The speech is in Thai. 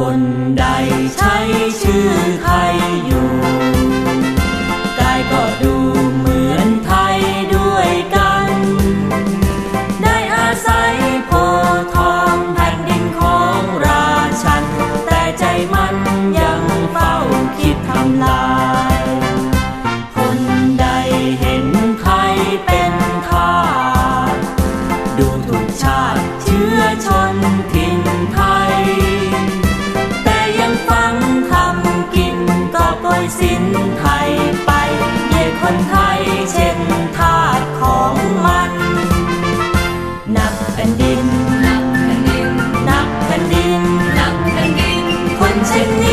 คนใดใช้ชื่อไทยอยู่กายก็ดูเหมือนไทยด้วยกัน ได้อาศัยโพทองแผ่นดินของราชัน แต่ใจมันยังเฝ้าคิดทำลาย คนใดเห็นไทยเป็นทาสดูถูกชาติเชื้อชนที่ Sing